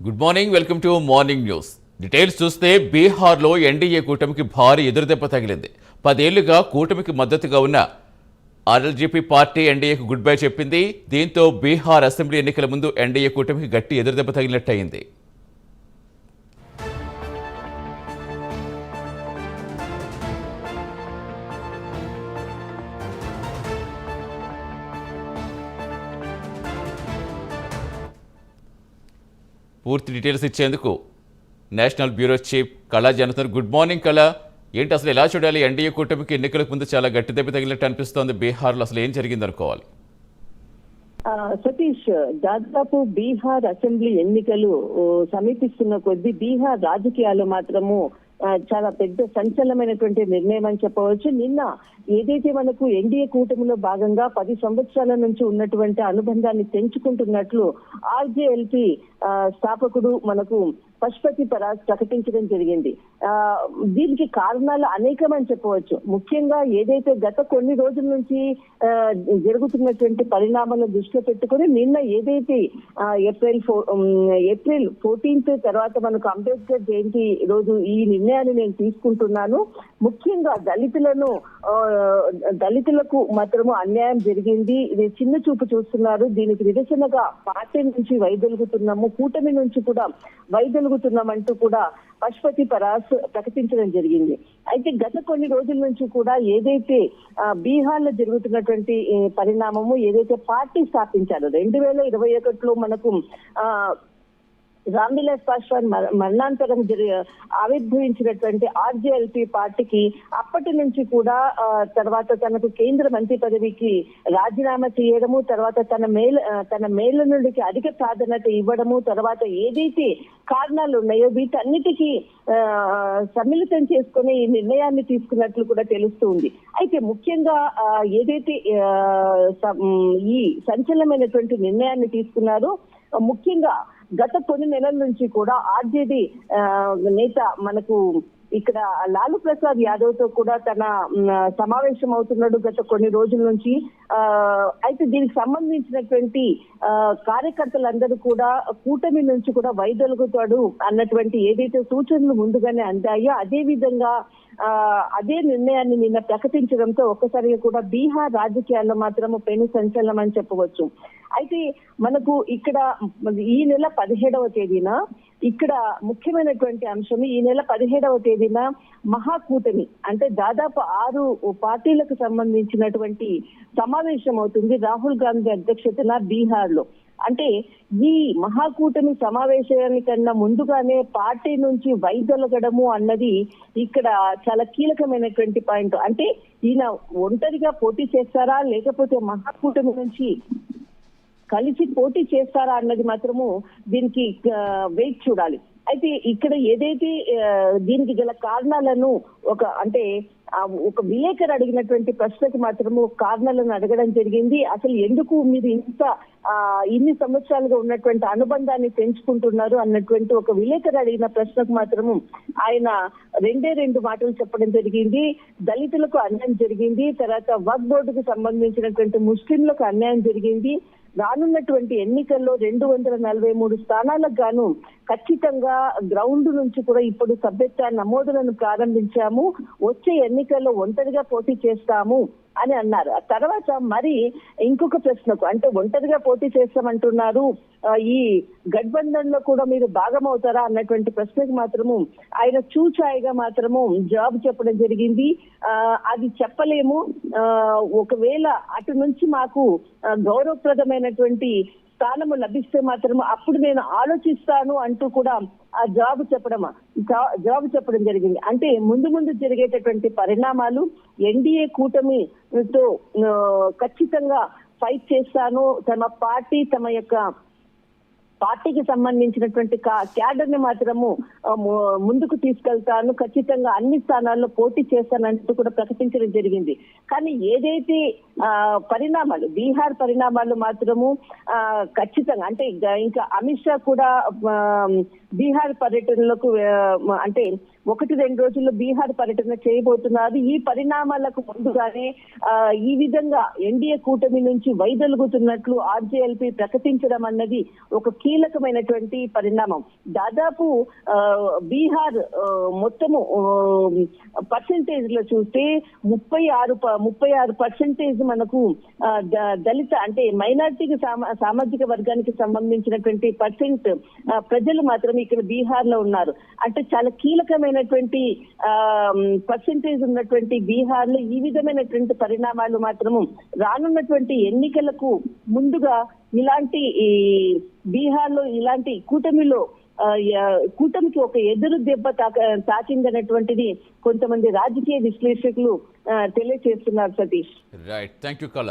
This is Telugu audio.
Good morning welcome to morning news details చూస్తే బీహార్లో ఎన్డీఏ కూటమికి భారీ ఎదురుదెబ్బ తగిలింది. పదేళ్ళుగా కూటమికి మద్దతుగా ఉన్న ఆర్ఎల్జీపీ పార్టీ ఎన్డీఏకు గుడ్ బై చెప్పింది. దీంతో బీహార్ అసెంబ్లీ ఎన్నికల ముందు ఎన్డీఏ కూటమికి గట్టి ఎదురుదెబ్బ తగిలినట్టయింది. పూర్తి డీటెయిల్స్ ఇచ్చేందుకు నేషనల్ బ్యూరో చీఫ్ కళా జనతన్. గుడ్ మార్నింగ్ కళ. ఏంటి అసలు ఎలా చూడాలి? ఎన్డీఏ కూటమికి ఎన్నికలకు ముందు చాలా గట్టి దెబ్బ తగిలినట్టు అనిపిస్తోంది. బీహార్లో అసలు ఏం జరిగింది అనుకోవాలి సతీష్ దాదాపు బీహార్ అసెంబ్లీ ఎన్నికలు సమీపిస్తున్న కొద్దీ బీహార్ రాజకీయాలు మాత్రము చాలా పెద్ద సంచలనమైనటువంటి నిర్ణయం అని చెప్పవచ్చు. నిన్న ఏదైతే మనకు ఎన్డీఏ కూటమిలో భాగంగా పది సంవత్సరాల నుంచి ఉన్నటువంటి అనుబంధాన్ని పెంచుకుంటున్నట్లు ఆర్జేఎల్పి స్థాపకుడు మనకు పశుపతి పరాజ్ ప్రకటించడం జరిగింది. ఆ దీనికి కారణాలు అనేకమని చెప్పవచ్చు. ముఖ్యంగా ఏదైతే గత కొన్ని రోజుల నుంచి జరుగుతున్నటువంటి పరిణామాలను దృష్టిలో పెట్టుకొని నిన్న ఏదైతే ఏప్రిల్ ఏప్రిల్ ఫోర్టీన్త్ తర్వాత మనకు అంబేద్కర్ జయంతి రోజు ఈ నిర్ణయాన్ని నేను తీసుకుంటున్నాను. ముఖ్యంగా దళితులను ఆ, దళితులకు మాత్రము అన్యాయం జరిగింది. ఇది చిన్న చూపు చూస్తున్నారు. దీనికి నిరసనగా పార్టీ నుంచి వైదొలుగుతున్నాము. కూటమి నుంచి కూడా వైదొలుగుతున్నామంటూ కూడా పశుపతి పరాస్ ప్రకటించడం జరిగింది. అయితే గత కొన్ని రోజుల నుంచి కూడా ఏదైతే ఆ, బీహార్లో జరుగుతున్నటువంటి పరిణామము ఏదైతే పార్టీ స్థాపించారో రెండు వేల ఇరవై ఒకటిలో మనకు రామ్విలాస్ పాస్వాన్ మర- మరణాంతరం జరి ఆవిర్భవించినటువంటి ఆర్జేఎల్పీ పార్టీకి అప్పటి నుంచి కూడా ఆ, తర్వాత తనకు కేంద్ర మంత్రి పదవికి రాజీనామా చేయడము తర్వాత తన మేల తన మేళ్ళ నుండికి అధిక ప్రాధాన్యత ఇవ్వడము తర్వాత ఏదైతే కారణాలు ఉన్నాయో వీటన్నిటికీ ఆ, సమ్మిళితం చేసుకుని ఈ నిర్ణయాన్ని తీసుకున్నట్లు కూడా తెలుస్తుంది అయితే ముఖ్యంగా ఆ, ఏదైతే ఆ, ఈ సంచలనమైనటువంటి నిర్ణయాన్ని తీసుకున్నారో ముఖ్యంగా గత కొన్ని నెలల నుంచి కూడా ఆర్జేడీ నేత మనకు ఇక్కడ లాలూ ప్రసాద్ యాదవ్తో కూడా తన సమావేశం అవుతున్నాడు గత కొన్ని రోజుల నుంచి. ఆ, అయితే దీనికి సంబంధించినటువంటి ఆ, కార్యకర్తలందరూ కూడా కూటమి నుంచి కూడా వైదొలుగుతాడు అన్నటువంటి ఏదైతే సూచనలు ముందుగానే అందాయో అదే విధంగా ఆ, అదే నిర్ణయాన్ని నిన్న ప్రకటించడంతో ఒక్కసారిగా కూడా బీహార్ రాజకీయాల్లో మాత్రం పెను సంచలనం అని చెప్పవచ్చు. అయితే మనకు ఇక్కడ ఈ నెల పదిహేడవ తేదీన ఇక్కడ ముఖ్యమైనటువంటి అంశం ఈ నెల పదిహేడవ తేదీన మహాకూటమి అంటే దాదాపు ఆరు పార్టీలకు సంబంధించినటువంటి సమావేశం అవుతుంది రాహుల్ గాంధీ అధ్యక్షతన బీహార్లో అంటే ఈ మహాకూటమి సమావేశానికన్నా ముందుగానే పార్టీ నుంచి వైదొలగడము అన్నది ఇక్కడ చాలా కీలకమైనటువంటి పాయింట్. అంటే ఈయన ఒంటరిగా పోటీ చేస్తారా లేకపోతే మహాకూటమి నుంచి కలిసి పోటీ చేస్తారా అన్నది మాత్రము దీనికి వెయిట్ చూడాలి. అయితే ఇక్కడ ఏదైతే దీనికి గల కారణాలను ఒక అంటే ఒక విలేకరు అడిగినటువంటి ప్రశ్నకి మాత్రము కారణాలను అడగడం జరిగింది. అసలు ఎందుకు మీరు ఇంత ఆ, ఇన్ని సంవత్సరాలుగా ఉన్నటువంటి అనుబంధాన్ని పెంచుకుంటున్నారు అన్నటువంటి ఒక విలేకరు అడిగిన ప్రశ్నకు మాత్రము ఆయన రెండే రెండు మాటలు చెప్పడం జరిగింది. దళితులకు అన్యాయం జరిగింది. తర్వాత వర్క్ బోర్డుకు సంబంధించినటువంటి ముస్లింలకు అన్యాయం జరిగింది. రానున్నటువంటి ఎన్నికల్లో రెండు వందల నలభై మూడు స్థానాలకు గాను ఖచ్చితంగా గ్రౌండ్ నుంచి కూడా ఇప్పుడు సభ్యత్వ నమోదులను ప్రారంభించాము. వచ్చే ఎన్నికల్లో ఒంటరిగా పోటీ చేస్తాము అని అన్నారు. ఆ తర్వాత మరి ఇంకొక ప్రశ్నకు అంటే ఒంటరిగా పోటీ చేస్తామంటున్నారు. ఈ గఠబంధన్లో కూడా మీరు భాగమవుతారా అన్నటువంటి ప్రశ్నకు మాత్రము ఆయన చూచాయిగా మాత్రము జవాబు చెప్పడం జరిగింది. అది చెప్పలేము. ఒకవేళ అటు నుంచి మాకు గౌరవప్రదమైనటువంటి స్థానము లభిస్తే మాత్రం అప్పుడు నేను ఆలోచిస్తాను అంటూ కూడా ఆ జవాబు చెప్పడం జాబ్ జవాబు చెప్పడం జరిగింది. అంటే ముందు ముందు జరిగేటటువంటి పరిణామాలు ఎన్డీఏ కూటమితో ఖచ్చితంగా ఫైట్ చేస్తాను. తమ పార్టీ తమ యొక్క పార్టీకి సంబంధించినటువంటి క్యాడర్ని మాత్రము ముందుకు తీసుకెళ్తాను ఖచ్చితంగా అన్ని స్థానాల్లో పోటీ చేస్తానంటూ కూడా ప్రకటించడం జరిగింది. కానీ ఏదైతే ఆ, పరిణామాలు బీహార్ పరిణామాలు మాత్రము ఆ, ఖచ్చితంగా అంటే ఇంకా- ఇంకా అమిత్ షా కూడా బీహార్ పర్యటనలకు అంటే ఒకటి రెండు రోజుల్లో బీహార్ పర్యటన చేయబోతున్నారు. ఈ పరిణామాలకు ముందుగానే ఈ విధంగా ఎన్డీఏ కూటమి నుంచి వైదొలుగుతున్నట్లు ఆర్జేఎల్పీ ప్రకటించడం అన్నది ఒక కీలకమైనటువంటి పరిణామం. దాదాపు బీహార్ మొత్తము పర్సెంటేజ్లో చూస్తే ముప్పై ఆరు ప- ముప్పై ఆరు పర్సెంటేజ్ మనకు దళిత అంటే మైనార్టీకి సామా- సామాజిక వర్గానికి సంబంధించినటువంటి పర్సెంట్ ప్రజలు మాత్రం ఇక్కడ బీహార్లో ఉన్నారు. అంటే చాలా కీలకమైన ఉన్నటువంటి పర్సెంటేజ్ ఉన్నటువంటి బీహార్లో ఈ విధమైనటువంటి పరిణామాలు మాత్రము రానున్నటువంటి ఎన్నికలకు ముందుగా ఇలాంటి ఈ బీహార్లో ఇలాంటి కూటమిలో కూటమికి ఒక ఎదురు దెబ్బ తాక తాకిందనేటువంటిది కొంతమంది రాజకీయ విశ్లేషకులు తెలియజేస్తున్నారు సతీష్. రైట్ థ్యాంక్ యూ కళ